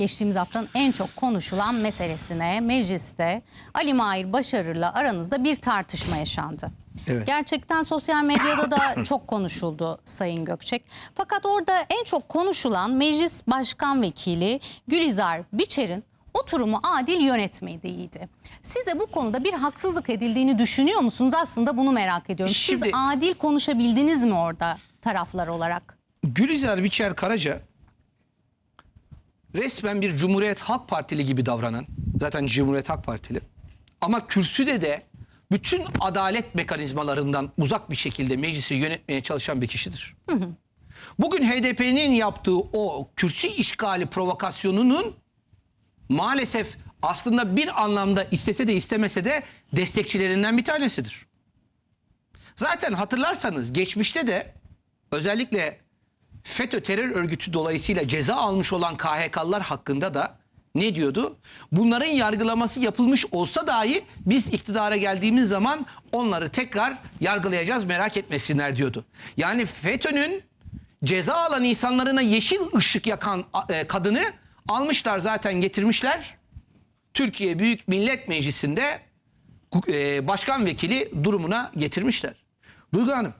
Geçtiğimiz haftanın en çok konuşulan meselesine mecliste Ali Mahir Başarır'la aranızda bir tartışma yaşandı. Evet. Gerçekten sosyal medyada da çok konuşuldu Sayın Gökçek. Fakat orada en çok konuşulan Meclis Başkan Vekili Gülizar Biçer'in oturumu adil yönetmediğiydi. Size bu konuda bir haksızlık edildiğini düşünüyor musunuz? Aslında bunu merak ediyorum. Siz Şimdi- adil konuşabildiniz mi orada taraflar olarak? Gülizar Biçer Karaca resmen bir Cumhuriyet Halk Partili gibi davranan, zaten Cumhuriyet Halk Partili ama kürsüde de bütün adalet mekanizmalarından uzak bir şekilde meclisi yönetmeye çalışan bir kişidir. Bugün HDP'nin yaptığı o kürsü işgali provokasyonunun maalesef aslında bir anlamda istese de istemese de destekçilerinden bir tanesidir. Zaten hatırlarsanız geçmişte de özellikle FETÖ terör örgütü dolayısıyla ceza almış olan KHK'lılar hakkında da ne diyordu? Bunların yargılaması yapılmış olsa dahi biz iktidara geldiğimiz zaman onları tekrar yargılayacağız merak etmesinler diyordu. Yani FETÖ'nün ceza alan insanlarına yeşil ışık yakan e, kadını almışlar zaten getirmişler. Türkiye Büyük Millet Meclisi'nde e, başkan vekili durumuna getirmişler. Duygu Hanım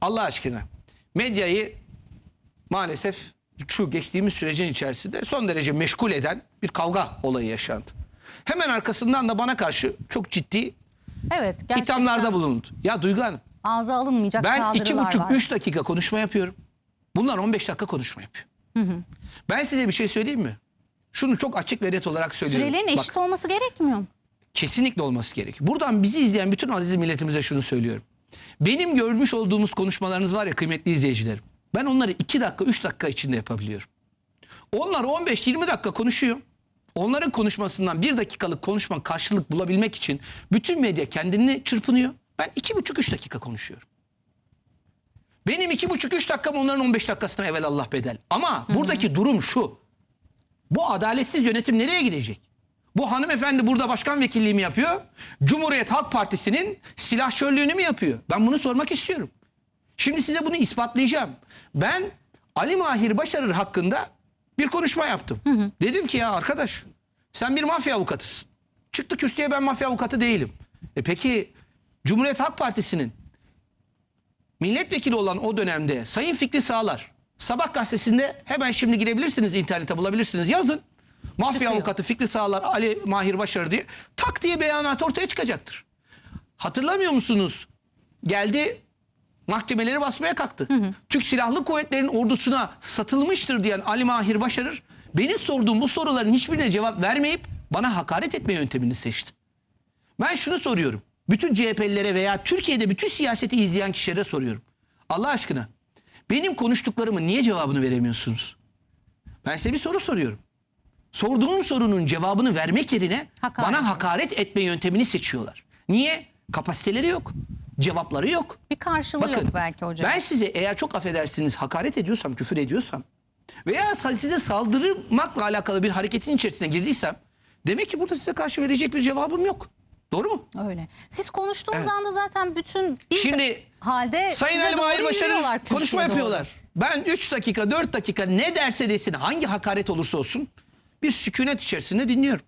Allah aşkına medyayı maalesef şu geçtiğimiz sürecin içerisinde son derece meşgul eden bir kavga olayı yaşandı. Hemen arkasından da bana karşı çok ciddi Evet gerçekten ithamlarda bulundu. Ya Duygu Hanım ağza alınmayacak ben iki buçuk üç dakika konuşma yapıyorum. Bunlar 15 dakika konuşma yapıyor. Ben size bir şey söyleyeyim mi? Şunu çok açık ve net olarak söylüyorum. Sürelerin Bak, eşit olması gerekmiyor mu? kesinlikle olması gerek. Buradan bizi izleyen bütün aziz milletimize şunu söylüyorum. Benim görmüş olduğumuz konuşmalarınız var ya kıymetli izleyicilerim. Ben onları 2 dakika 3 dakika içinde yapabiliyorum. Onlar 15-20 dakika konuşuyor. Onların konuşmasından bir dakikalık konuşma karşılık bulabilmek için bütün medya kendini çırpınıyor. Ben 2,5-3 dakika konuşuyorum. Benim 2,5-3 dakikam onların 15 dakikasına evvel Allah bedel. Ama buradaki durum şu. Bu adaletsiz yönetim nereye gidecek? Bu hanımefendi burada başkan vekilliği mi yapıyor? Cumhuriyet Halk Partisi'nin silahşörlüğünü mü yapıyor? Ben bunu sormak istiyorum. Şimdi size bunu ispatlayacağım. Ben Ali Mahir Başarır hakkında bir konuşma yaptım. Dedim ki ya arkadaş sen bir mafya avukatısın. Çıktı kürsüye ben mafya avukatı değilim. E peki Cumhuriyet Halk Partisi'nin milletvekili olan o dönemde Sayın Fikri Sağlar Sabah gazetesinde hemen şimdi girebilirsiniz internete bulabilirsiniz yazın. Mafya Çıkıyor. avukatı Fikri Sağlar Ali Mahir Başarı diye tak diye beyanat ortaya çıkacaktır. Hatırlamıyor musunuz? Geldi mahkemeleri basmaya kalktı. Türk Silahlı Kuvvetleri'nin ordusuna satılmıştır diyen Ali Mahir Başarır benim sorduğum bu soruların hiçbirine cevap vermeyip bana hakaret etme yöntemini seçti. Ben şunu soruyorum. Bütün CHP'lilere veya Türkiye'de bütün siyaseti izleyen kişilere soruyorum. Allah aşkına benim konuştuklarımın niye cevabını veremiyorsunuz? Ben size bir soru soruyorum. Sorduğum sorunun cevabını vermek yerine Hakaret. bana hakaret etme yöntemini seçiyorlar. Niye? Kapasiteleri yok. Cevapları yok. Bir karşılığı yok belki hocam. Ben size eğer çok affedersiniz hakaret ediyorsam, küfür ediyorsam veya size saldırmakla alakalı bir hareketin içerisine girdiysem demek ki burada size karşı verecek bir cevabım yok. Doğru mu? Öyle. Siz konuştuğunuz Evet. anda zaten bütün bir Şimdi halde Sayın Ali Mahir Başarır konuşma doğru. yapıyorlar. Ben 3 dakika 4 dakika ne derse desin hangi hakaret olursa olsun bir sükunet içerisinde dinliyorum.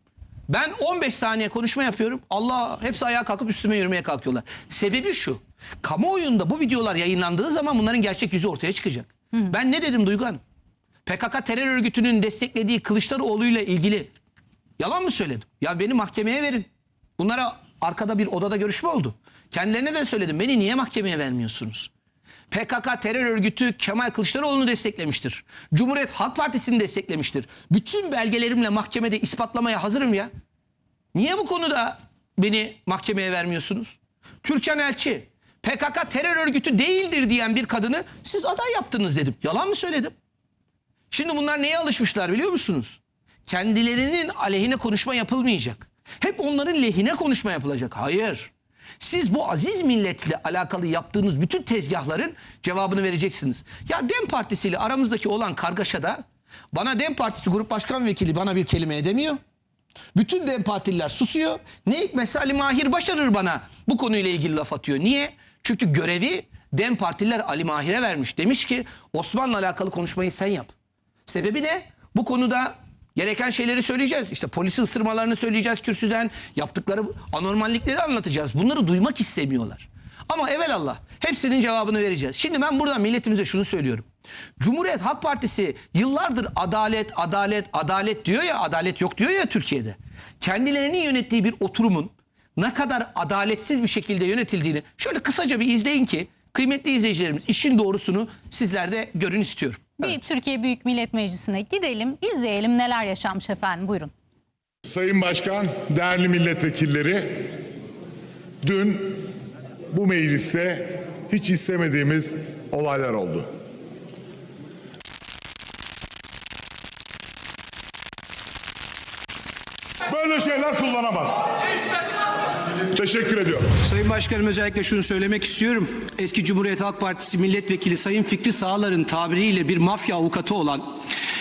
Ben 15 saniye konuşma yapıyorum. Allah hepsi ayağa kalkıp üstüme yürümeye kalkıyorlar. Sebebi şu. Kamuoyunda bu videolar yayınlandığı zaman bunların gerçek yüzü ortaya çıkacak. Ben ne dedim Duygu Hanım? PKK terör örgütünün desteklediği Kılıçdaroğlu'yla ilgili yalan mı söyledim? Ya beni mahkemeye verin. Bunlara arkada bir odada görüşme oldu. Kendilerine de söyledim. Beni niye mahkemeye vermiyorsunuz? PKK terör örgütü Kemal Kılıçdaroğlu'nu desteklemiştir. Cumhuriyet Halk Partisi'ni desteklemiştir. Bütün belgelerimle mahkemede ispatlamaya hazırım ya. Niye bu konuda beni mahkemeye vermiyorsunuz? Türkan Elçi PKK terör örgütü değildir diyen bir kadını siz aday yaptınız dedim. Yalan mı söyledim? Şimdi bunlar neye alışmışlar biliyor musunuz? Kendilerinin aleyhine konuşma yapılmayacak. Hep onların lehine konuşma yapılacak. Hayır. Siz bu aziz milletle alakalı yaptığınız bütün tezgahların cevabını vereceksiniz. Ya Dem Partisi ile aramızdaki olan kargaşada bana Dem Partisi Grup Başkan Vekili bana bir kelime edemiyor. Bütün Dem Partililer susuyor. Ne hikmetse Ali Mahir Başarır bana bu konuyla ilgili laf atıyor. Niye? Çünkü görevi Dem Partililer Ali Mahir'e vermiş. Demiş ki Osman'la alakalı konuşmayı sen yap. Sebebi ne? Bu konuda Gereken şeyleri söyleyeceğiz. İşte polisi ısırmalarını söyleyeceğiz kürsüden. Yaptıkları anormallikleri anlatacağız. Bunları duymak istemiyorlar. Ama evelallah hepsinin cevabını vereceğiz. Şimdi ben buradan milletimize şunu söylüyorum. Cumhuriyet Halk Partisi yıllardır adalet, adalet, adalet diyor ya, adalet yok diyor ya Türkiye'de. Kendilerinin yönettiği bir oturumun ne kadar adaletsiz bir şekilde yönetildiğini şöyle kısaca bir izleyin ki kıymetli izleyicilerimiz işin doğrusunu sizler de görün istiyorum. Bir Türkiye Büyük Millet Meclisi'ne gidelim, izleyelim neler yaşanmış efendim. Buyurun. Sayın Başkan, değerli milletvekilleri, dün bu mecliste hiç istemediğimiz olaylar oldu. Böyle şeyler kullanamaz. Teşekkür ediyorum. Sayın Başkanım özellikle şunu söylemek istiyorum. Eski Cumhuriyet Halk Partisi milletvekili Sayın Fikri Sağlar'ın tabiriyle bir mafya avukatı olan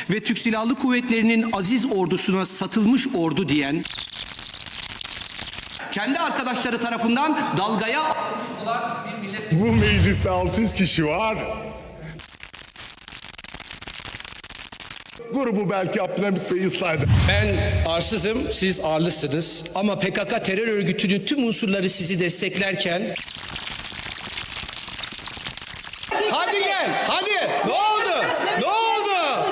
ve Türk Silahlı Kuvvetleri'nin aziz ordusuna satılmış ordu diyen kendi arkadaşları tarafından dalgaya Bu mecliste 600 kişi var. Grubu belki Abdülhamit Bey ıslah eder. Ben arsızım, siz ağırlısınız. Ama PKK terör örgütünün tüm unsurları sizi desteklerken... Hadi gel, hadi. Ne oldu? Ne oldu?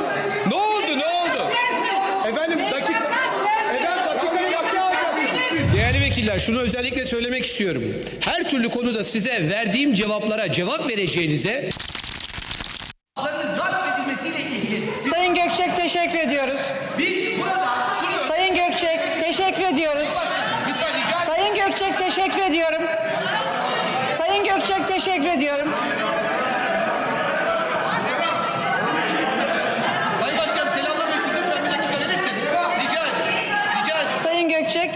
Ne oldu, ne oldu? Efendim dakika... Efendim dakikayı başa alacaksınız. Değerli vekiller şunu özellikle söylemek istiyorum. Her türlü konuda size verdiğim cevaplara cevap vereceğinize... gasp edilmesiyle ilgili Sayın Gökçek teşekkür ediyoruz. biz burada şunu Sayın Gökçek teşekkür ediyoruz. lütfen rica Sayın Gökçek teşekkür ediyorum. Sayın Gökçek teşekkür ediyorum. Sayın Başkanım selamlamak için lütfen bir dakika verirseniz. Rica ederim. Rica ederim. Sayın Gökçek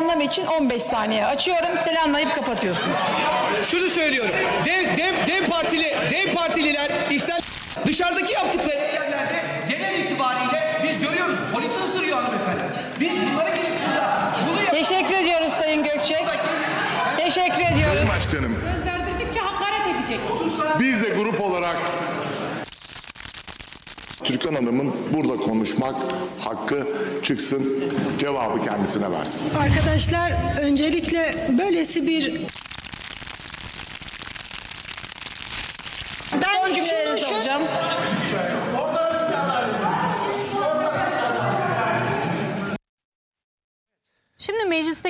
selamlama için 15 saniye açıyorum. Selamlayıp kapatıyorsunuz. Şunu söylüyorum. Dev, dev, dev partili, dev partililer ister dışarıdaki yaptıkları yerlerde genel itibariyle biz görüyoruz. Polisi ısırıyor hanımefendi. Biz bunları gidip burada bunu yap- Teşekkür ediyoruz Sayın Gökçek. Teşekkür ediyoruz. Sayın Başkanım, Gözlerdirdikçe hakaret edecek. biz de grup olarak Türkan Hanım'ın burada konuşmak hakkı çıksın, cevabı kendisine versin. Arkadaşlar öncelikle böylesi bir Ben şunu şu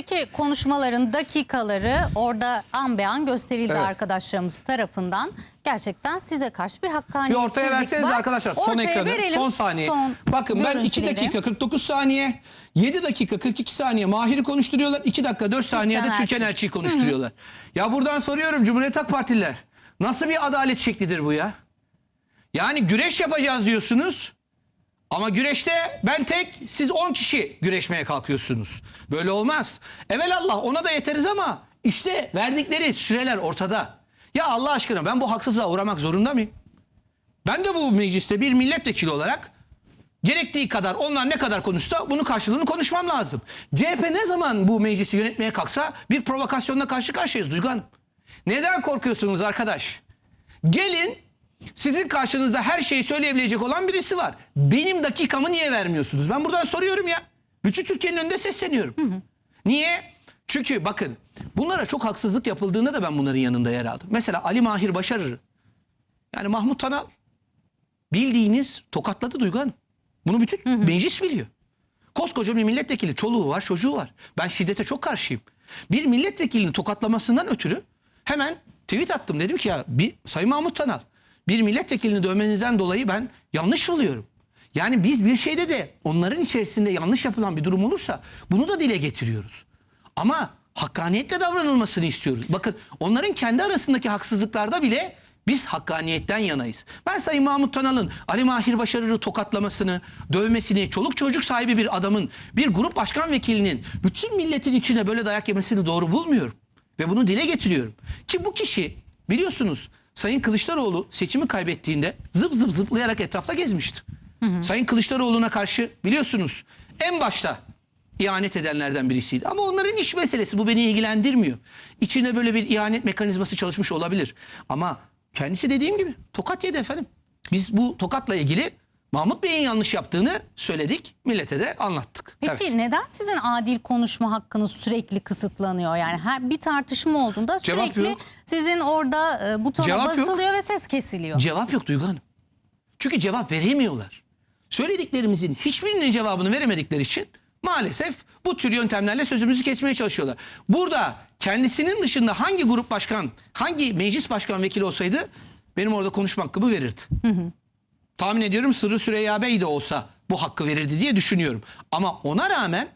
meclisteki konuşmaların dakikaları orada an be an gösterildi Evet. arkadaşlarımız tarafından. Gerçekten size karşı bir Bir hakkaniyetsizlik ortaya verseniz var. arkadaşlar son Ortaya ekranı verelim. son saniye. Son Bakın ben 2 görüntüleri. dakika 49 saniye 7 dakika 42 saniye Mahir'i konuşturuyorlar. 2 dakika 4 saniyede Türkan Türkan Elçi. Elçi'yi konuşturuyorlar. Ya buradan soruyorum Cumhuriyet Halk Partililer. Nasıl bir adalet şeklidir bu ya? Yani güreş yapacağız diyorsunuz. Ama güreşte ben tek siz 10 kişi güreşmeye kalkıyorsunuz. Böyle olmaz. Evelallah ona da yeteriz ama işte verdikleri süreler ortada. Ya Allah aşkına ben bu haksızlığa uğramak zorunda mıyım? Ben de bu mecliste bir milletvekili olarak gerektiği kadar onlar ne kadar konuşsa bunun karşılığını konuşmam lazım. CHP ne zaman bu meclisi yönetmeye kalksa bir provokasyonla karşı karşıyayız Duygu Hanım. Neden korkuyorsunuz arkadaş? Gelin sizin karşınızda her şeyi söyleyebilecek olan birisi var. Benim dakikamı niye vermiyorsunuz? Ben buradan soruyorum ya. Bütün Türkiye'nin önünde sesleniyorum. Niye? Çünkü bakın bunlara çok haksızlık yapıldığında da ben bunların yanında yer aldım. Mesela Ali Mahir Başarır. Yani Mahmut Tanal bildiğiniz tokatladı Duygu Hanım. Bunu bütün meclis biliyor. Koskoca bir milletvekili çoluğu var çocuğu var. Ben şiddete çok karşıyım. Bir milletvekilini tokatlamasından ötürü hemen tweet attım. Dedim ki ya bir, Sayın Mahmut Tanal bir milletvekilini dövmenizden dolayı ben yanlış buluyorum. Yani biz bir şeyde de onların içerisinde yanlış yapılan bir durum olursa bunu da dile getiriyoruz. Ama hakkaniyetle davranılmasını istiyoruz. Bakın onların kendi arasındaki haksızlıklarda bile biz hakkaniyetten yanayız. Ben Sayın Mahmut Tanal'ın Ali Mahir Başarır'ı tokatlamasını, dövmesini, çoluk çocuk sahibi bir adamın, bir grup başkan vekilinin bütün milletin içine böyle dayak yemesini doğru bulmuyorum. Ve bunu dile getiriyorum. Ki bu kişi biliyorsunuz Sayın Kılıçdaroğlu seçimi kaybettiğinde zıp zıp zıplayarak etrafta gezmişti. Sayın Kılıçdaroğlu'na karşı biliyorsunuz en başta ihanet edenlerden birisiydi. Ama onların iş meselesi bu beni ilgilendirmiyor. İçinde böyle bir ihanet mekanizması çalışmış olabilir. Ama kendisi dediğim gibi tokat yedi efendim. Biz bu tokatla ilgili Mahmut Bey'in yanlış yaptığını söyledik. Millete de anlattık. Peki Evet. neden sizin adil konuşma hakkınız sürekli kısıtlanıyor? Yani her bir tartışma olduğunda Cevap sürekli yok. sizin orada e, butona Cevap yok. basılıyor ve ses kesiliyor. Cevap yok Duygu Hanım. Çünkü cevap veremiyorlar. Söylediklerimizin hiçbirinin cevabını veremedikleri için maalesef bu tür yöntemlerle sözümüzü kesmeye çalışıyorlar. Burada kendisinin dışında hangi grup başkan, hangi meclis başkan vekili olsaydı benim orada konuşma hakkımı verirdi. Tahmin ediyorum Sırrı Süreyya Bey de olsa bu hakkı verirdi diye düşünüyorum. Ama ona rağmen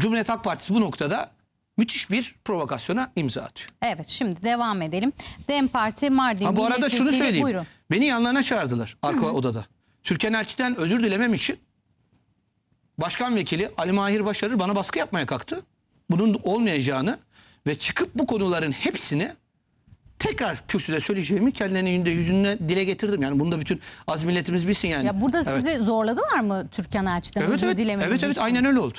Cumhuriyet Halk Partisi bu noktada müthiş bir provokasyona imza atıyor. Evet şimdi devam edelim. DEM Parti Mardin Ha bu arada şunu söyleyeyim. Buyurun. Beni yanlarına çağırdılar arka odada. Türkan Elçi'den özür dilemem için Başkan Vekili Ali Mahir Başarır bana baskı yapmaya kalktı. Bunun olmayacağını ve çıkıp bu konuların hepsini tekrar kürsüde söyleyeceğimi kendilerine yüzde yüzüne dile getirdim. Yani bunu da bütün az milletimiz bilsin yani. Ya burada Evet. sizi zorladılar mı Türkan Elçi'den Evet özür evet, evet, evet aynen öyle oldu.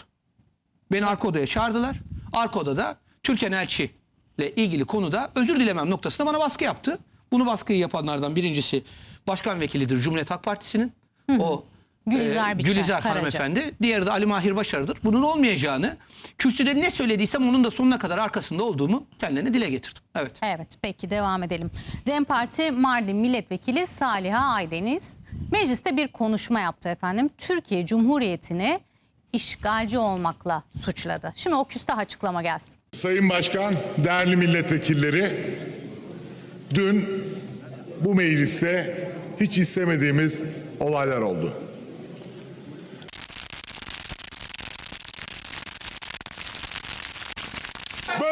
Beni arka odaya çağırdılar. Arka odada Türkan Elçi ile ilgili konuda özür dilemem noktasında bana baskı yaptı. Bunu baskıyı yapanlardan birincisi başkan vekilidir Cumhuriyet Halk Partisi'nin. O Gülizar Biçer, Gülizar Karaca. hanımefendi. Diğeri de Ali Mahir Başarı'dır. Bunun olmayacağını kürsüde ne söylediysem onun da sonuna kadar arkasında olduğumu kendilerine dile getirdim. Evet. Evet peki devam edelim. DEM Parti Mardin Milletvekili Saliha Aydeniz mecliste bir konuşma yaptı efendim. Türkiye Cumhuriyeti'ni işgalci olmakla suçladı. Şimdi o küstah açıklama gelsin. Sayın Başkan, değerli milletvekilleri, dün bu mecliste hiç istemediğimiz olaylar oldu.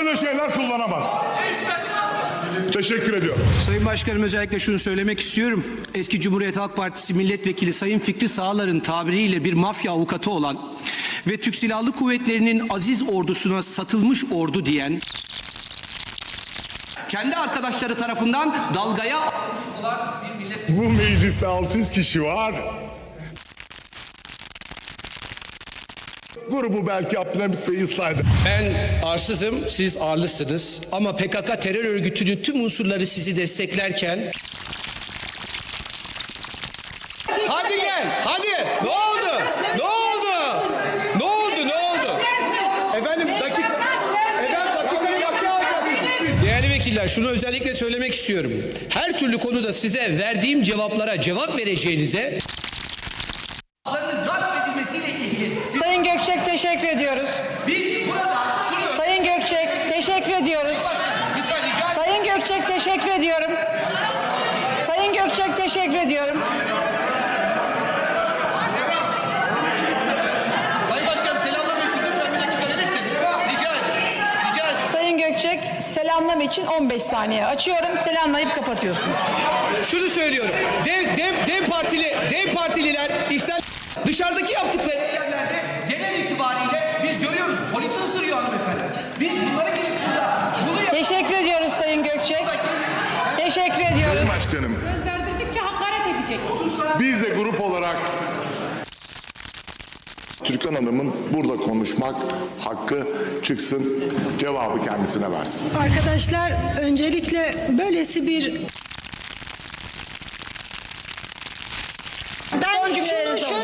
Böyle şeyler kullanamaz. Teşekkür ediyorum. Sayın Başkanım özellikle şunu söylemek istiyorum. Eski Cumhuriyet Halk Partisi milletvekili Sayın Fikri Sağlar'ın tabiriyle bir mafya avukatı olan ve Türk Silahlı Kuvvetleri'nin aziz ordusuna satılmış ordu diyen kendi arkadaşları tarafından dalgaya Bu mecliste 600 kişi var. Grubu belki Abdülhamit Bey ıslah eder. Ben arsızım, siz ağırlısınız. Ama PKK terör örgütünün tüm unsurları sizi desteklerken... Hadi gel, hadi. Ne oldu? Ne oldu? Ne oldu, ne oldu? Efendim dakika... Efendim dakikayı başa alacaksınız. Değerli vekiller şunu özellikle söylemek istiyorum. Her türlü konuda size verdiğim cevaplara cevap vereceğinize... gasp edilmesiyle ilgili Sayın Gökçek teşekkür ediyoruz. biz burada şunu Sayın Gökçek teşekkür ediyoruz. Sayın Gökçek teşekkür ediyorum. Sayın Gökçek teşekkür ediyorum. Gökçek selamlama için 15 saniye açıyorum. Selamlayıp kapatıyorsunuz. Şunu söylüyorum. Dev, dev, dev partili, dev partililer ister dışarıdaki yaptıkları yerlerde genel itibariyle biz görüyoruz. Polisi ısırıyor hanımefendi. Biz bunlara gidip burada bunu yap- Teşekkür ediyoruz Sayın Gökçek. Teşekkür ediyoruz. Sayın Başkanım, Gösterdirdikçe hakaret edecek. Biz de grup olarak Türkan Hanım'ın burada konuşmak hakkı çıksın, cevabı kendisine versin. Arkadaşlar öncelikle böylesi bir Ben cümlelerinizi şu-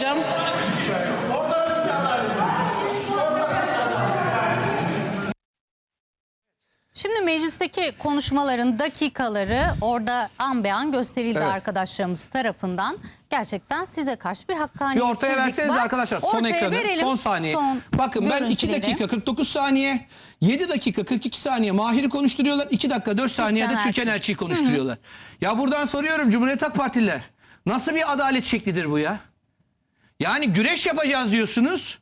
meclisteki konuşmaların dakikaları orada an be an gösterildi Evet. arkadaşlarımız tarafından. Gerçekten size karşı bir Bir hakkaniyetsizlik ortaya verseniz var. arkadaşlar son Ortaya ekranı verelim. son saniye. Son Bakın ben 2 görüntüleri. dakika 49 saniye 7 dakika 42 saniye Mahir'i konuşturuyorlar. 2 dakika 4 saniyede Türkan Türkan Elçi. Elçi'yi konuşturuyorlar. Ya buradan soruyorum Cumhuriyet Halk Partililer. Nasıl bir adalet şeklidir bu ya? Yani güreş yapacağız diyorsunuz.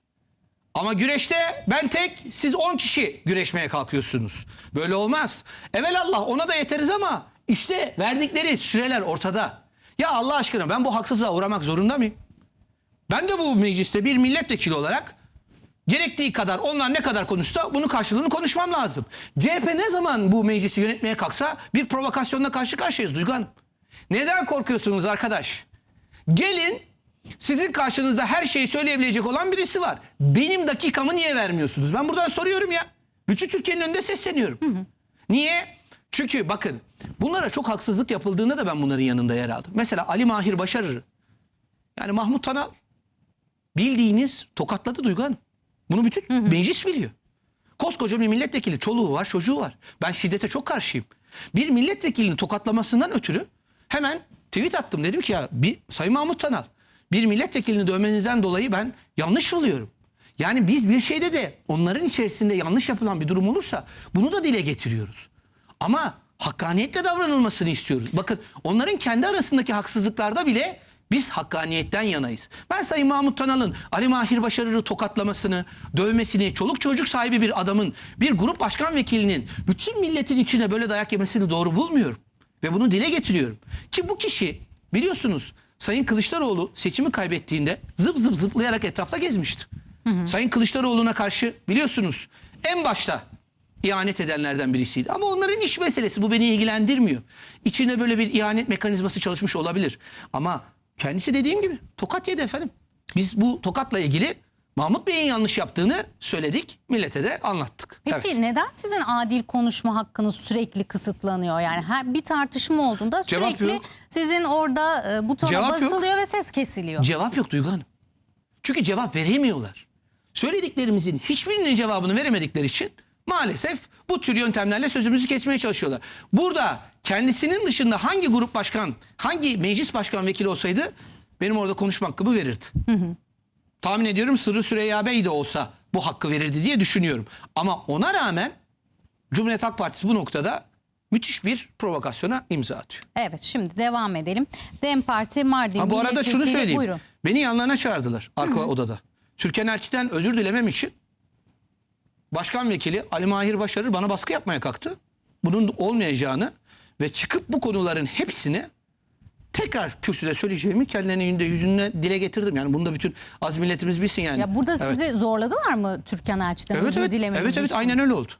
Ama güreşte ben tek siz 10 kişi güreşmeye kalkıyorsunuz. Böyle olmaz. Evelallah ona da yeteriz ama işte verdikleri süreler ortada. Ya Allah aşkına ben bu haksızlığa uğramak zorunda mıyım? Ben de bu mecliste bir milletvekili olarak gerektiği kadar onlar ne kadar konuşsa bunun karşılığını konuşmam lazım. CHP ne zaman bu meclisi yönetmeye kalksa bir provokasyonla karşı karşıyayız Duygu Hanım. Neden korkuyorsunuz arkadaş? Gelin sizin karşınızda her şeyi söyleyebilecek olan birisi var. Benim dakikamı niye vermiyorsunuz? Ben buradan soruyorum ya. Bütün Türkiye'nin önünde sesleniyorum. Niye? Çünkü bakın bunlara çok haksızlık yapıldığında da ben bunların yanında yer aldım. Mesela Ali Mahir Başarır Yani Mahmut Tanal bildiğiniz tokatladı Duygu Hanım. Bunu bütün meclis biliyor. Koskoca bir milletvekili çoluğu var çocuğu var. Ben şiddete çok karşıyım. Bir milletvekilinin tokatlamasından ötürü hemen tweet attım. Dedim ki ya bir, Sayın Mahmut Tanal bir milletvekilini dövmenizden dolayı ben yanlış buluyorum. Yani biz bir şeyde de onların içerisinde yanlış yapılan bir durum olursa bunu da dile getiriyoruz. Ama hakkaniyetle davranılmasını istiyoruz. Bakın onların kendi arasındaki haksızlıklarda bile biz hakkaniyetten yanayız. Ben Sayın Mahmut Tanal'ın Ali Mahir Başarır'ı tokatlamasını, dövmesini, çoluk çocuk sahibi bir adamın, bir grup başkan vekilinin bütün milletin içine böyle dayak yemesini doğru bulmuyorum. Ve bunu dile getiriyorum. Ki bu kişi biliyorsunuz Sayın Kılıçdaroğlu seçimi kaybettiğinde zıp zıp zıplayarak etrafta gezmişti. Sayın Kılıçdaroğlu'na karşı biliyorsunuz en başta ihanet edenlerden birisiydi. Ama onların iş meselesi bu beni ilgilendirmiyor. İçinde böyle bir ihanet mekanizması çalışmış olabilir. Ama kendisi dediğim gibi tokat yedi efendim. Biz bu tokatla ilgili Mahmut Bey'in yanlış yaptığını söyledik. Millete de anlattık. Peki Evet. neden sizin adil konuşma hakkınız sürekli kısıtlanıyor? Yani her bir tartışma olduğunda Cevap sürekli yok. sizin orada e, butona Cevap yok. basılıyor ve ses kesiliyor. Cevap yok Duygu Hanım. Çünkü cevap veremiyorlar. Söylediklerimizin hiçbirinin cevabını veremedikleri için maalesef bu tür yöntemlerle sözümüzü kesmeye çalışıyorlar. Burada kendisinin dışında hangi grup başkan, hangi meclis başkan vekili olsaydı benim orada konuşma hakkımı verirdi. Tahmin ediyorum Sırrı Süreyya Bey de olsa bu hakkı verirdi diye düşünüyorum. Ama ona rağmen Cumhuriyet Halk Partisi bu noktada müthiş bir provokasyona imza atıyor. Evet şimdi devam edelim. Dem Parti Mardin Ha bu arada şunu Milletvekili- söyleyeyim. Buyurun. Beni yanlarına çağırdılar arka odada. Türkan Elçi'den özür dilemem için başkan vekili Ali Mahir Başarır bana baskı yapmaya kalktı. Bunun olmayacağını ve çıkıp bu konuların hepsini tekrar kürsüde söyleyeceğimi kendilerinin yüzünde yüzüne dile getirdim. Yani bunu da bütün az milletimiz bilsin yani. Ya burada Evet. sizi zorladılar mı Türkan Elçi'den Evet özür evet. Evet evet için? aynen öyle oldu.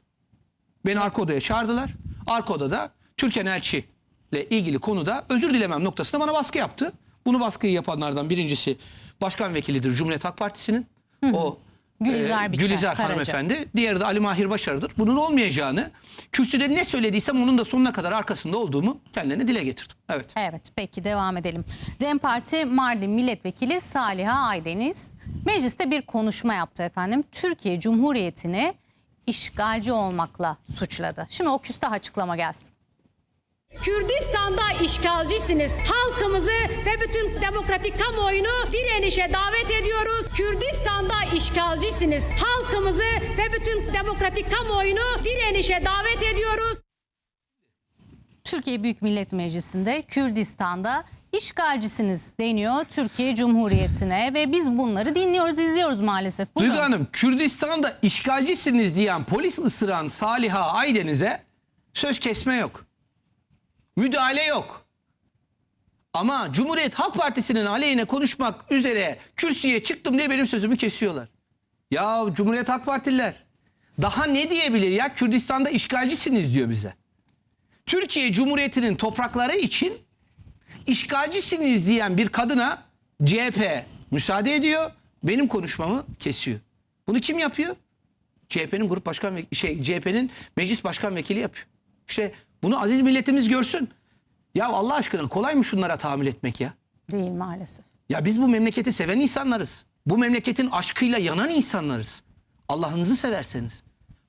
Beni arka odaya çağırdılar. Arka odada Türkan Elçi ile ilgili konuda özür dilemem noktasında bana baskı yaptı. Bunu baskıyı yapanlardan birincisi başkan vekilidir Cumhuriyet Halk Partisi'nin. O Gülizar Biçer, Gülizar Karaca. hanımefendi. Diğeri de Ali Mahir Başarı'dır. Bunun olmayacağını kürsüde ne söylediysem onun da sonuna kadar arkasında olduğumu kendilerine dile getirdim. Evet. Evet peki devam edelim. Dem Parti Mardin Milletvekili Saliha Aydeniz mecliste bir konuşma yaptı efendim. Türkiye Cumhuriyeti'ni işgalci olmakla suçladı. Şimdi o küstah açıklama gelsin. Kürdistan'da işgalcisiniz. Halkımızı ve bütün demokratik kamuoyunu direnişe davet ediyoruz. Kürdistan'da işgalcisiniz. Halkımızı ve bütün demokratik kamuoyunu direnişe davet ediyoruz. Türkiye Büyük Millet Meclisi'nde Kürdistan'da işgalcisiniz deniyor Türkiye Cumhuriyeti'ne ve biz bunları dinliyoruz, izliyoruz maalesef. Buyurun. Duygu Hanım Kürdistan'da işgalcisiniz diyen polis ısıran Saliha Aydeniz'e söz kesme yok. Müdahale yok. Ama Cumhuriyet Halk Partisi'nin aleyhine konuşmak üzere kürsüye çıktım diye benim sözümü kesiyorlar. Ya Cumhuriyet Halk Partililer daha ne diyebilir ya Kürdistan'da işgalcisiniz diyor bize. Türkiye Cumhuriyeti'nin toprakları için işgalcisiniz diyen bir kadına CHP müsaade ediyor. Benim konuşmamı kesiyor. Bunu kim yapıyor? CHP'nin grup başkan şey CHP'nin meclis başkan vekili yapıyor. İşte bunu aziz milletimiz görsün. Ya Allah aşkına kolay mı şunlara tahammül etmek ya? Değil maalesef. Ya biz bu memleketi seven insanlarız. Bu memleketin aşkıyla yanan insanlarız. Allah'ınızı severseniz.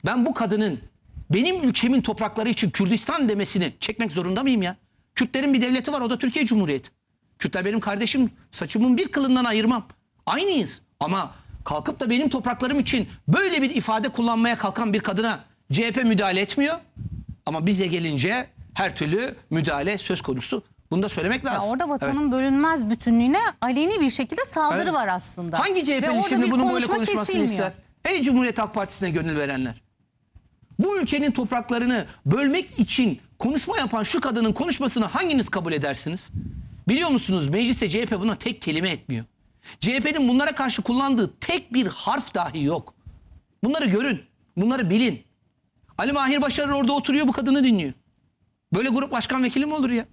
Ben bu kadının benim ülkemin toprakları için Kürdistan demesini çekmek zorunda mıyım ya? Kürtlerin bir devleti var o da Türkiye Cumhuriyeti. Kürtler benim kardeşim saçımın bir kılından ayırmam. Aynıyız ama kalkıp da benim topraklarım için böyle bir ifade kullanmaya kalkan bir kadına CHP müdahale etmiyor. Ama bize gelince her türlü müdahale söz konusu. Bunu da söylemek Ya lazım. orada Evet. vatanın bölünmez bütünlüğüne aleni bir şekilde saldırı Evet. var aslında. Hangi CHP'li orada şimdi bunun böyle konuşma konuşmasını kesilmiyor. ister? Ey Cumhuriyet Halk Partisi'ne gönül verenler. Bu ülkenin topraklarını bölmek için konuşma yapan şu kadının konuşmasını hanginiz kabul edersiniz? Biliyor musunuz mecliste CHP buna tek kelime etmiyor. CHP'nin bunlara karşı kullandığı tek bir harf dahi yok. Bunları görün. Bunları bilin. Ali Mahir Başarır orada oturuyor bu kadını dinliyor. Böyle grup başkan vekili mi olur ya?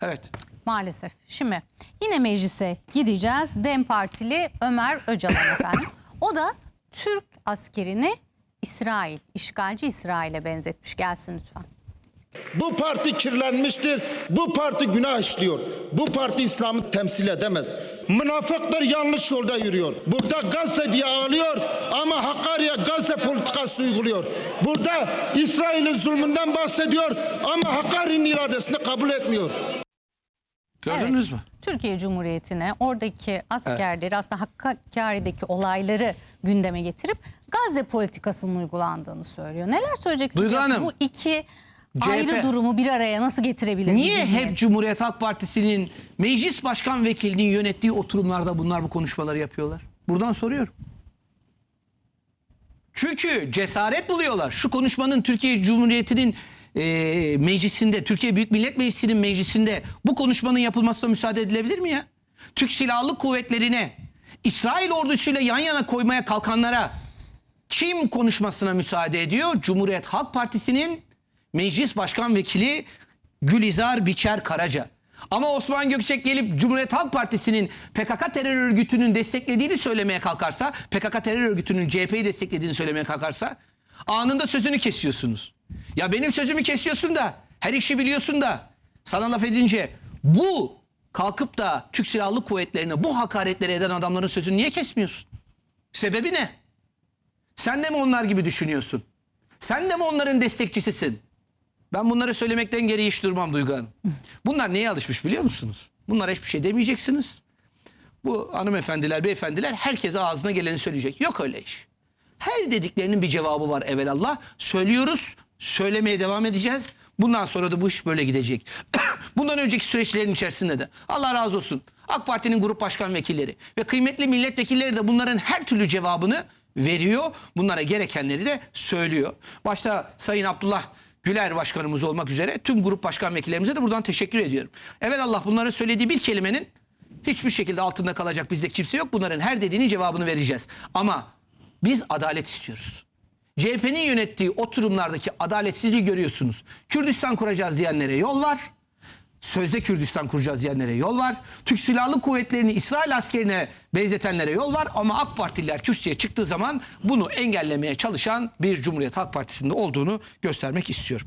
Evet. Maalesef. Şimdi yine meclise gideceğiz. Dem Partili Ömer Öcalan efendim. O da Türk askerini İsrail, işgalci İsrail'e benzetmiş. Gelsin lütfen. Bu parti kirlenmiştir. Bu parti günah işliyor. Bu parti İslam'ı temsil edemez. Münafıktır yanlış yolda yürüyor. Burada Gazze diye ağlıyor ama Hakkari'ye Gazze politikası uyguluyor. Burada İsrail'in zulmünden bahsediyor ama Hakkari'nin iradesini kabul etmiyor. Gördünüz Evet. mü? Türkiye Cumhuriyeti'ne oradaki askerleri aslında Hakkari'deki olayları gündeme getirip Gazze politikasının uygulandığını söylüyor. Neler söyleyeceksiniz? Duygu Hanım, Bu iki CHP ayrı durumu bir araya nasıl getirebilir? Niye hep Cumhuriyet Halk Partisi'nin meclis başkan vekilinin yönettiği oturumlarda bunlar bu konuşmaları yapıyorlar? Buradan soruyorum. Çünkü cesaret buluyorlar. Şu konuşmanın Türkiye Cumhuriyeti'nin e, meclisinde, Türkiye Büyük Millet Meclisi'nin meclisinde bu konuşmanın yapılmasına müsaade edilebilir mi ya? Türk Silahlı Kuvvetleri'ne, İsrail ordusuyla yan yana koymaya kalkanlara kim konuşmasına müsaade ediyor? Cumhuriyet Halk Partisi'nin Meclis Başkan Vekili Gülizar Biçer Karaca. Ama Osman Gökçek gelip Cumhuriyet Halk Partisi'nin PKK terör örgütünün desteklediğini söylemeye kalkarsa, PKK terör örgütünün CHP'yi desteklediğini söylemeye kalkarsa anında sözünü kesiyorsunuz. Ya benim sözümü kesiyorsun da, her işi biliyorsun da sana laf edince bu kalkıp da Türk Silahlı Kuvvetleri'ne bu hakaretleri eden adamların sözünü niye kesmiyorsun? Sebebi ne? Sen de mi onlar gibi düşünüyorsun? Sen de mi onların destekçisisin? Ben bunları söylemekten geri hiç durmam Duygu Hanım. Bunlar neye alışmış biliyor musunuz? Bunlara hiçbir şey demeyeceksiniz. Bu hanımefendiler, beyefendiler herkese ağzına geleni söyleyecek. Yok öyle iş. Her dediklerinin bir cevabı var evelallah. Söylüyoruz, söylemeye devam edeceğiz. Bundan sonra da bu iş böyle gidecek. Bundan önceki süreçlerin içerisinde de Allah razı olsun. AK Parti'nin grup başkan vekilleri ve kıymetli milletvekilleri de bunların her türlü cevabını veriyor. Bunlara gerekenleri de söylüyor. Başta Sayın Abdullah Güler başkanımız olmak üzere tüm grup başkan vekillerimize de buradan teşekkür ediyorum. Evelallah bunların söylediği bir kelimenin hiçbir şekilde altında kalacak bizde kimse yok. Bunların her dediğinin cevabını vereceğiz. Ama biz adalet istiyoruz. CHP'nin yönettiği oturumlardaki adaletsizliği görüyorsunuz. Kürdistan kuracağız diyenlere yol var. Sözde Kürdistan kuracağız diyenlere yol var. Türk Silahlı Kuvvetleri'ni İsrail askerine benzetenlere yol var. Ama AK Partililer kürsüye çıktığı zaman bunu engellemeye çalışan bir Cumhuriyet Halk Partisi'nde olduğunu göstermek istiyorum.